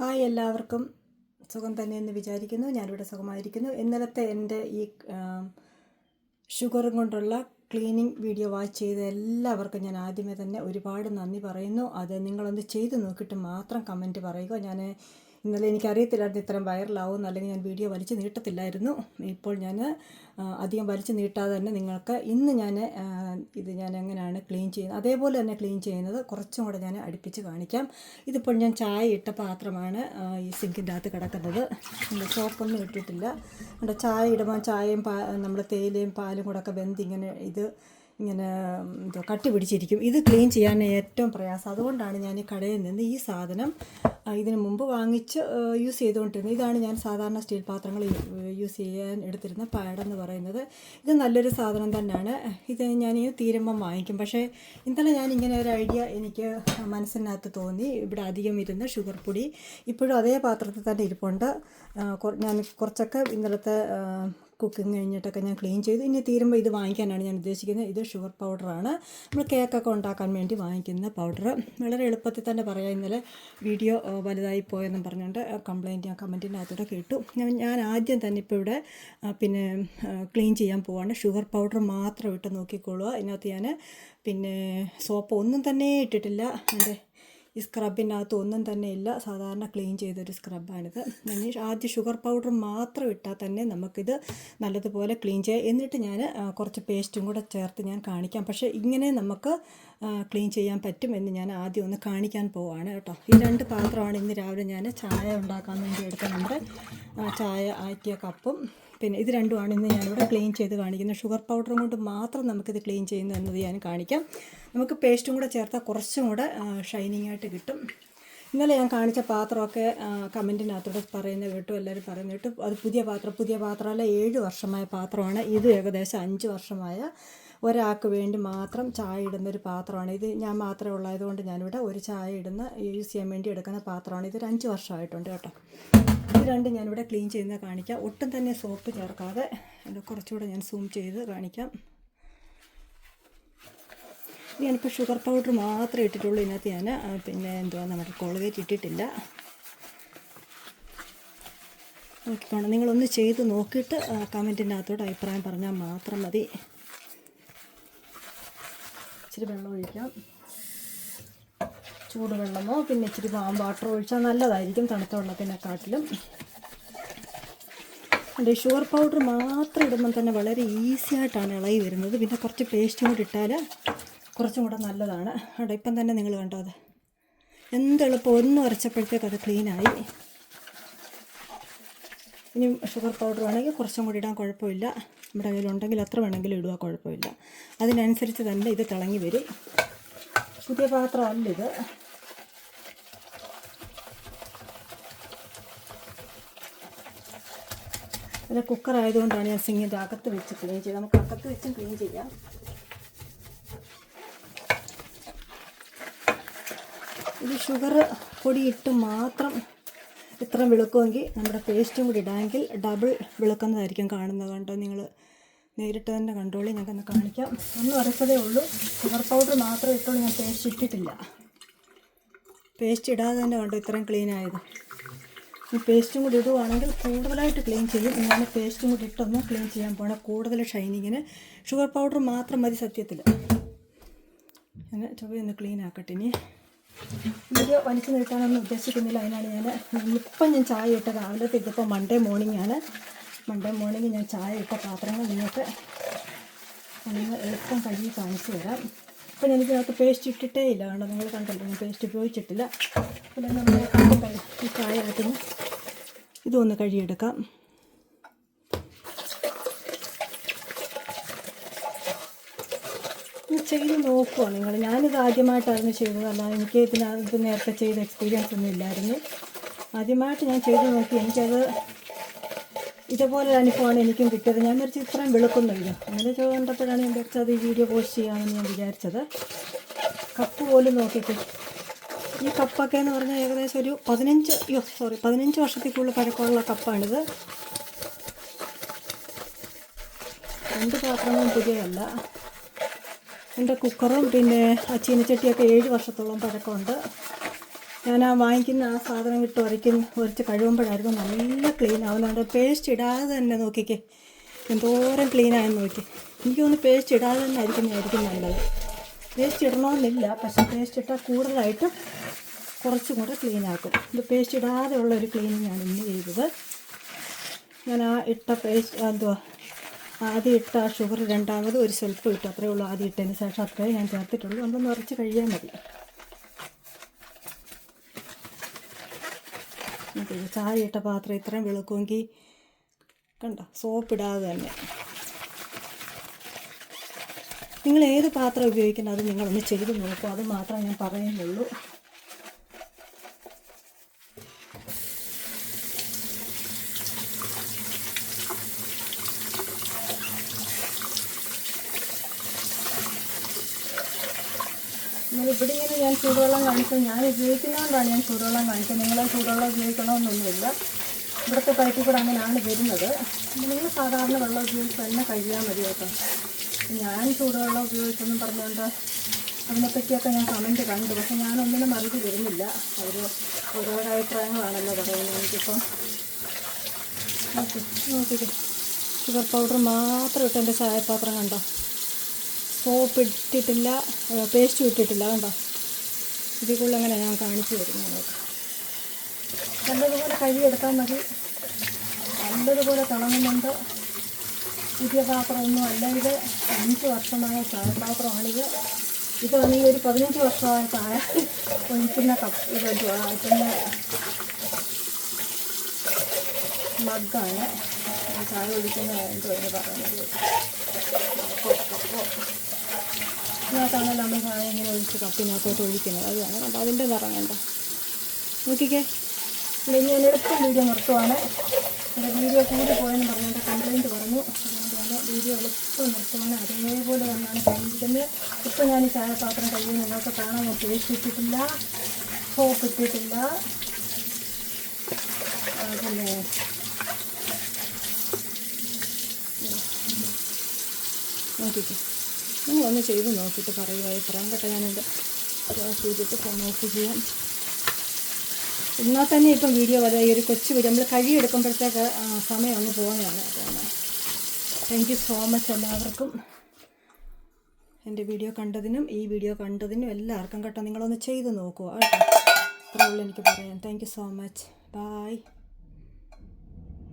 Hi എല്ലാവർക്കും. സുഖം തന്നെയെന്ന് വിചാരിക്കുന്നു. ഞാനിവിടെ സുഖമായിരിക്കുന്നു. ഇന്നലത്തെ എന്റെ ഈ ഷുഗറും കൊണ്ടുള്ള ക്ലീനിങ് വീഡിയോ വാച്ച് ചെയ്ത എല്ലാവർക്കും ഞാൻ ആദ്യമേ തന്നെ ഒരുപാട് നന്ദി പറയുന്നു. അത് നിങ്ങളൊന്ന് ചെയ്ത് നോക്കിയിട്ട് മാത്രം കമന്റ് പറയുക. ഞാൻ ഇന്നലെ എനിക്കറിയത്തില്ലായിരുന്നു ഇത്രയും വൈറലാവും അല്ലെങ്കിൽ ഞാൻ വീഡിയോ വലിച്ചു നീട്ടത്തില്ലായിരുന്നു. ഇപ്പോൾ ഞാൻ അധികം വലിച്ചു നീട്ടാതെ തന്നെ നിങ്ങൾക്ക് ഇന്ന് ഞാൻ ഇത് ഞാൻ എങ്ങനെയാണ് ക്ലീൻ ചെയ്യുന്നത് അതേപോലെ തന്നെ ക്ലീൻ ചെയ്യുന്നത് കുറച്ചും കൂടെ ഞാൻ അടുപ്പിച്ച് കാണിക്കാം. ഇതിപ്പോൾ ഞാൻ ചായ ഇട്ട പാത്രമാണ് ഈ സിങ്കിന്റെ അകത്ത് കിടക്കുന്നത് സോപ്പൊന്നും ഇട്ടിട്ടില്ല. ചായ ഇടുമ്പോൾ ചായയും നമ്മുടെ തേയിലയും പാലും കൂടെ ഒക്കെ വെന്ത് ഇങ്ങനെ ഇത് ഇങ്ങനെ എന്തോ കട്ടി പിടിച്ചിരിക്കും ഇത് ക്ലീൻ ചെയ്യാൻ ഏറ്റവും പ്രയാസം. അതുകൊണ്ടാണ് ഞാൻ ഈ കടയിൽ നിന്ന് ഈ സാധനം ഇതിന് മുമ്പ് വാങ്ങിച്ച് യൂസ് ചെയ്തുകൊണ്ടിരുന്നത്. ഇതാണ് ഞാൻ സാധാരണ സ്റ്റീൽ പാത്രങ്ങൾ യൂസ് ചെയ്യാൻ എടുത്തിരുന്ന പാഡെന്ന് പറയുന്നത്. ഇത് നല്ലൊരു സാധനം തന്നെയാണ്. ഇത് ഞാൻ ഈ തീരുമ്പം വാങ്ങിക്കും. പക്ഷേ ഇന്നലെ ഞാൻ ഇങ്ങനെ ഒരു ഐഡിയ എനിക്ക് മനസ്സിനകത്ത് തോന്നി. ഇവിടെ അധികം ഇരുന്ന ഷുഗർ പൊടി ഇപ്പോഴും അതേ പാത്രത്തിൽ തന്നെ ഇരിപ്പുണ്ട്. ഞാൻ കുറച്ചൊക്കെ ഇന്നലത്തെ കുക്കിംഗ് കഴിഞ്ഞിട്ടൊക്കെ ഞാൻ ക്ലീൻ ചെയ്തു. ഇനി തീരുമ്പോൾ ഇത് വാങ്ങിക്കാനാണ് ഞാൻ ഉദ്ദേശിക്കുന്നത്. ഇത് ഷുഗർ പൗഡറാണ്. നമ്മൾ കേക്കൊക്കെ ഉണ്ടാക്കാൻ വേണ്ടി വാങ്ങിക്കുന്ന പൗഡർ. വളരെ എളുപ്പത്തിൽ തന്നെ പറയാം. ഇന്നലെ വീഡിയോ ആ, വലുതായി പോയെന്നും പറഞ്ഞുകൊണ്ട് ഞാൻ കമന്റിന്റെ അകത്തൂടെ കേട്ടു. ഞാൻ ഞാൻ ആദ്യം തന്നെ ഇപ്പോൾ ഇവിടെ പിന്നെ ക്ലീൻ ചെയ്യാൻ പോവാണ്. ഷുഗർ പൗഡർ മാത്രം ഇട്ട് നോക്കിക്കൊള്ളുക. അതിനകത്ത് ഞാൻ പിന്നെ സോപ്പ് ഒന്നും തന്നെ ഇട്ടിട്ടില്ല. എന്റെ ഈ സ്ക്രബിനകത്ത് ഒന്നും തന്നെ ഇല്ല. സാധാരണ ക്ലീൻ ചെയ്തൊരു സ്ക്രബാണിത് ഈ ആദ്യം ഷുഗർ പൗഡർ മാത്രം ഇട്ടാൽ തന്നെ നമുക്കിത് നല്ലതുപോലെ ക്ലീൻ ചെയ്യാം. എന്നിട്ട് ഞാൻ കുറച്ച് പേസ്റ്റും കൂടെ ചേർത്ത് ഞാൻ കാണിക്കാം. പക്ഷേ ഇങ്ങനെ നമുക്ക് ക്ലീൻ ചെയ്യാൻ പറ്റും എന്ന് ഞാൻ ആദ്യം ഒന്ന് കാണിക്കാൻ പോവാണ് കേട്ടോ. ഈ രണ്ട് പാത്രമാണ് ഇന്ന് രാവിലെ ഞാൻ ചായ ഉണ്ടാക്കാൻ വേണ്ടി എടുത്ത നമ്മുടെ ചായ ആറ്റിയ കപ്പും പിന്നെ ഇത് രണ്ടുമാണ് ഇന്ന് ഞാനിവിടെ ക്ലീൻ ചെയ്ത് കാണിക്കുന്നത്. ഷുഗർ പൗഡറും കൊണ്ട് മാത്രം നമുക്കിത് ക്ലീൻ ചെയ്യുന്നു എന്നത് ഞാൻ കാണിക്കാം. നമുക്ക് പേസ്റ്റും കൂടെ ചേർത്താൽ കുറച്ചും കൂടെ ഷൈനിങ് ആയിട്ട് കിട്ടും. ഇന്നലെ ഞാൻ കാണിച്ച പാത്രമൊക്കെ കമന്റിനകത്തൂടെ പറയുന്ന കേട്ടു എല്ലാവരും പറയുന്ന കേട്ടു. അത് പുതിയ പാത്രം പുതിയ പാത്രമല്ല ഏഴ് വർഷമായ പാത്രമാണ്. ഇത് ഏകദേശം അഞ്ച് വർഷമായ ഒരാൾക്ക് വേണ്ടി മാത്രം ചായ ഇടുന്ന ഒരു പാത്രമാണ്. ഇത് ഞാൻ മാത്രമേ ഉള്ളായതുകൊണ്ട് ഞാനിവിടെ ഒരു ചായ ഇടുന്ന യൂസ് ചെയ്യാൻ വേണ്ടി എടുക്കുന്ന പാത്രമാണ്. ഇതൊരു അഞ്ച് വർഷമായിട്ടുണ്ട് കേട്ടോ. ഇത് രണ്ടും ഞാനിവിടെ ക്ലീൻ ചെയ്യുന്നത് കാണിക്കാം. ഒട്ടും തന്നെ സോപ്പ് ചേർക്കാതെ അത് കുറച്ചുകൂടെ ഞാൻ സൂം ചെയ്ത് കാണിക്കാം. ഞാനിപ്പോൾ ഷുഗർ പൗഡർ മാത്രമേ ഇട്ടിട്ടുള്ളൂ ഇതിനകത്ത് ഞാൻ. പിന്നെ എന്തുവാ നമ്മുടെ കോൾഗേറ്റ് ഇട്ടിട്ടില്ല. നോക്കിക്കോണം നിങ്ങളൊന്ന് ചെയ്ത് നോക്കിയിട്ട് കമന്റിനകത്തോട് അഭിപ്രായം പറഞ്ഞാൽ മാത്രം മതി. ഇച്ചിരി വെള്ളം ഒഴിക്കാം. ചൂടുവെള്ളമോ പിന്നെ ഇച്ചിരി വാം വാട്ടറോ ഒഴിച്ചാൽ നല്ലതായിരിക്കും തണുത്ത വെള്ളത്തിനെക്കാട്ടിലും. അതെ ഷുഗർ പൗഡർ മാത്രം ഇടുമ്പോൾ തന്നെ വളരെ ഈസി ആയിട്ടാണ് ഇളകി വരുന്നത്. പിന്നെ കുറച്ച് പേസ്റ്റും കൂടി ഇട്ടാൽ കുറച്ചും കൂടെ നല്ലതാണ്. അവിടെ ഇപ്പം തന്നെ നിങ്ങൾ കണ്ടോ അത്? എന്തെളുപ്പം ഒന്ന് ഉരച്ചപ്പോഴത്തേക്ക് അത് ക്ലീനായി. ഇനി ഷുഗർ പൗഡർ വേണമെങ്കിൽ കുറച്ചും കൂടി ഇടാൻ കുഴപ്പമില്ല. നമ്മുടെ കയ്യിലുണ്ടെങ്കിൽ എത്ര വേണമെങ്കിലും ഇടുക കുഴപ്പമില്ല. അതിനനുസരിച്ച് തന്നെ ഇത് തിളങ്ങി വരും. പുതിയ പാത്രമല്ല ഇത്. അല്ല കുക്കർ ആയതുകൊണ്ടാണ് ഞാൻ സിങ്ങിന്റെ അകത്ത് വെച്ച് ക്ലീൻ ചെയ്ത് നമുക്ക് അകത്ത് വെച്ചും ക്ലീൻ ചെയ്യാം. ഇത് ഷുഗർ പൊടി ഇട്ട് മാത്രം ഇത്ര വിളക്കുമെങ്കിൽ നമ്മുടെ പേസ്റ്റും കൂടി ഇടാമെങ്കിൽ ഡബിൾ വിളക്കുന്നതായിരിക്കും കാണുന്നത് കണ്ടോ നിങ്ങൾ? നേരിട്ട് തന്നെ കണ്ടോളി ഞങ്ങൾക്കൊന്ന് കാണിക്കാം. ഒന്നും അരച്ചതേ ഉള്ളൂ. ഷുഗർ പൗഡർ മാത്രമേ ഇട്ടുള്ളൂ. ഞാൻ പേസ്റ്റ് ഇട്ടിട്ടില്ല. പേസ്റ്റ് ഇടാതെ തന്നെ കണ്ടോ ഇത്രയും ക്ലീൻ ആയത്. ഈ പേസ്റ്റും കൂടി ഇടുവാണെങ്കിൽ കൂടുതലായിട്ട് ക്ലീൻ ചെയ്യും. ഞാൻ പേസ്റ്റും കൂടി ഇട്ടൊന്ന് ക്ലീൻ ചെയ്യാൻ പോകണം കൂടുതൽ ഷൈനിങ്ങിന് ഷുഗർ പൗഡർ മാത്രം മതി സത്യത്തിൽ. ഞാൻ ചൊവ്വയൊന്ന് ക്ലീൻ ആക്കട്ടെ ഇനി. വീഡിയോ വലിച്ചു നീട്ടാനൊന്നും ഉദ്ദേശിക്കുന്നില്ല. അതിനാണ് ഞാൻ ഇപ്പം ഞാൻ ചായ ഇട്ടത്. രാവിലത്തെ ഇതിപ്പോൾ മൺഡേ മോർണിംഗ് ആണ്. മൺഡേ മോർണിംഗ് ഞാൻ ചായ ഇട്ട പാത്രങ്ങൾ നിങ്ങൾക്ക് ഒന്ന് എളുപ്പം കഴുകി കാണിച്ചു തരാം. അപ്പം ഇതിനകത്ത് പേസ്റ്റ് ഇട്ടിട്ടേ ഇല്ല. കണ്ടോ? നിങ്ങൾ കണ്ടല്ലോ? ഞാൻ പേസ്റ്റ് ഉപയോഗിച്ചിട്ടില്ല. പിന്നെ നമ്മൾ ഈ ചായ ആട്ടിന് ഇതൊന്ന് കഴുകിയെടുക്കാം. ചെയ്ത് നോക്കുക നിങ്ങൾ? ഞാനിത് ആദ്യമായിട്ടായിരുന്നു ചെയ്തത്. അല്ലാതെ എനിക്ക് ഇതിനകത്ത് നേരത്തെ ചെയ്ത എക്സ്പീരിയൻസ് ഒന്നും ഇല്ലായിരുന്നു. ആദ്യമായിട്ട് ഞാൻ ചെയ്ത് നോക്കി. എനിക്കത് ഇതുപോലെ അനുഭവമാണ് എനിക്കും കിട്ടിയത്. ഞാൻ വിചാരിച്ചു ഇത്രയും വെളുക്കുന്നില്ല. അങ്ങനെ കണ്ടപ്പോഴാണ് ഞാൻ വിചാരിച്ചത് ഈ വീഡിയോ പോസ്റ്റ് ചെയ്യാമെന്ന് ഞാൻ വിചാരിച്ചത്. കപ്പ് പോലും നോക്കിയിട്ട് ഈ കപ്പൊക്കെ എന്ന് പറഞ്ഞാൽ ഏകദേശം ഒരു പതിനഞ്ച് യോ സോറി പതിനഞ്ച് വർഷത്തേക്കുള്ള പഴക്കമുള്ള കപ്പാണിത്. രണ്ട് പാത്രങ്ങളും പുതിയതല്ല എന്റെ കുക്കറും പിന്നെ ആ ചീനച്ചട്ടിയൊക്കെ ഏഴ് വർഷത്തോളം പഴക്കമുണ്ട്. ഞാൻ ആ വാങ്ങിക്കുന്ന ആ സാധനം ഇട്ട് ഉരയ്ക്കുന്ന ഉരച്ച് കഴുകുമ്പോഴായിരുന്നു നല്ല ക്ലീൻ ആവുന്നുണ്ട് പേസ്റ്റ് ഇടാതെ തന്നെ നോക്കിക്കേ. എന്തോരം ക്ലീനായെന്ന് നോക്കി എനിക്കൊന്ന് പേസ്റ്റ് ഇടാതെ തന്നെ ആയിരിക്കുന്നതായിരിക്കും നല്ലത്. പേസ്റ്റ് ഇടണമെന്നില്ല. പക്ഷെ പേസ്റ്റ് ഇട്ടാൽ കൂടുതലായിട്ട് കുറച്ചും കൂടെ ക്ലീൻ ആക്കും. ഇത് പേസ്റ്റ് ഇടാതെ ഉള്ള ഒരു ക്ലീനിങ് ആണ് ഇന്ന് ചെയ്തത്. ഞാൻ ആ ഇട്ട പേസ്റ്റ് എന്തുവാ ആദ്യം ഇട്ട ഷുഗർ രണ്ടാമത് ഒരു സ്വല്പം ഇട്ടു. അത്രയേ ഉള്ളൂ ആദ്യം ഇട്ടതിന് ശേഷം അത്രയേ ഞാൻ ചേർത്തിട്ടുള്ളൂ. ഒന്ന് നിറച്ച് കഴിയാൻ മതി. ഓക്കേ, ചായ ഇട്ട പാത്രം ഇത്രയും വെളുക്കുമെങ്കിൽ കണ്ട സോപ്പ് ഇടാതെ തന്നെ. നിങ്ങൾ ഏത് പാത്രം ഉപയോഗിക്കുന്നത് അത് നിങ്ങളൊന്ന് ചെയ്ത് നോക്കും. അത് മാത്രമേ ഞാൻ പറയുന്നുള്ളൂ. ഇവിടെ ഇങ്ങനെ ഞാൻ ചൂടുവെള്ളം കാണിച്ചത് ഞാൻ ഉപയോഗിക്കുന്നതുകൊണ്ടാണ് ഞാൻ ചൂടുവെള്ളം കാണിച്ചത് നിങ്ങൾ ചൂടുവെള്ളം ഉപയോഗിക്കണമെന്നൊന്നുമില്ല. ഇവിടുത്തെ പൈപ്പിൽ കൂടെ അങ്ങനെയാണ് വരുന്നത്. നിങ്ങൾ സാധാരണ വെള്ളം ഉപയോഗിച്ച് തന്നെ കഴിയാൻ മതി കേട്ടോ. ഞാൻ ചൂടുവെള്ളം ഉപയോഗിച്ചെന്നും പറഞ്ഞുകൊണ്ട് അതിനെപ്പറ്റിയൊക്കെ ഞാൻ കമന്റ് കണ്ടു. പക്ഷെ ഞാനൊന്നിനും മറുപടി വരുന്നില്ല അവർ ഓരോരോ അഭിപ്രായങ്ങളാണല്ലോ പറയുന്നത് എനിക്കിപ്പം. നോക്കിക്കേ. ഷുഗർ പൗഡർ മാത്രം ഇട്ട് എന്റെ ചായപാത്രം കണ്ടോ? സോപ്പ് ഇട്ടിട്ടില്ല പേസ്റ്റ് ഇട്ടിട്ടില്ല കണ്ടോ? കൂടുതൽ അങ്ങനെ ഞാൻ കാണിച്ചു തരും നിങ്ങൾക്ക്. നല്ലതുപോലെ കഴുകിയെടുത്താൽ മതി. നല്ലതുപോലെ തിളങ്ങുന്നുണ്ട്. പുതിയ പാത്രമൊന്നും അല്ല ഇത്. അഞ്ച് വർഷമായ ചായപാത്രമാണിത് ഇത് വന്നെങ്കിൽ ഒരു പതിനഞ്ച് വർഷമായ ചായ ഒഴിക്കുന്ന കപ്പ് ഇത് പിന്നെ മഗ്ഗാണ്. ചായ ഒഴിക്കുന്ന എന്തോ പറയുന്നത്? ഇതിനകത്താണ് നമ്മൾ സാധനം ഇങ്ങനെ ഒഴിച്ച് കപ്പിനകത്തോട്ട് ഒഴിക്കുന്നത്. അത് വേണം. കണ്ടോ? അതിന്റെ നിറം കണ്ടോ? നോക്കിക്കേ. ഇനി ഞാൻ എളുപ്പം വീഡിയോ നിർത്തുവാണ്. എന്റെ വീഡിയോ കൂടി പോയെന്ന് പറഞ്ഞതിന്റെ കംപ്ലയിന്റ് പറഞ്ഞു. അതുകൊണ്ട് ഞാൻ വീഡിയോ എളുപ്പം നിർത്തുവാണ്. അതേപോലെ തന്നെയാണ് കഴിഞ്ഞിരിക്കുന്നത് ഇപ്പം ഞാൻ ഈ ചായപാത്രം കയ്യിൽ നിങ്ങൾക്ക് കാണാൻ ഞാൻ പേസ്റ്റ് ഇട്ടിട്ടില്ല. സോപ്പ് ഇട്ടിട്ടില്ല പിന്നെ നോക്കിക്കേ. നിങ്ങളൊന്ന് ചെയ്ത് നോക്കിയിട്ട് പറയുക. എത്രയും കേട്ടോ ഞാനത് ചെയ്തിട്ട് ഫോൺ ഓഫ് ചെയ്യാം. എന്നാൽ തന്നെ ഇപ്പം വീഡിയോ വരെ. ഈ ഒരു കൊച്ചു വീഡിയോ നമ്മൾ കഴിയെടുക്കുമ്പോഴത്തേക്ക് സമയം അങ്ങ് പോകുന്നതാണ് അപ്പോൾ താങ്ക് യു സോ മച്ച് എല്ലാവർക്കും. എന്റെ വീഡിയോ കണ്ടതിനും ഈ വീഡിയോ കണ്ടതിനും എല്ലാവർക്കും കേട്ടോ. നിങ്ങളൊന്ന് ചെയ്ത് നോക്കുക കേട്ടോ. അത്രേ എനിക്ക് പറയാൻ. Thank you so much bye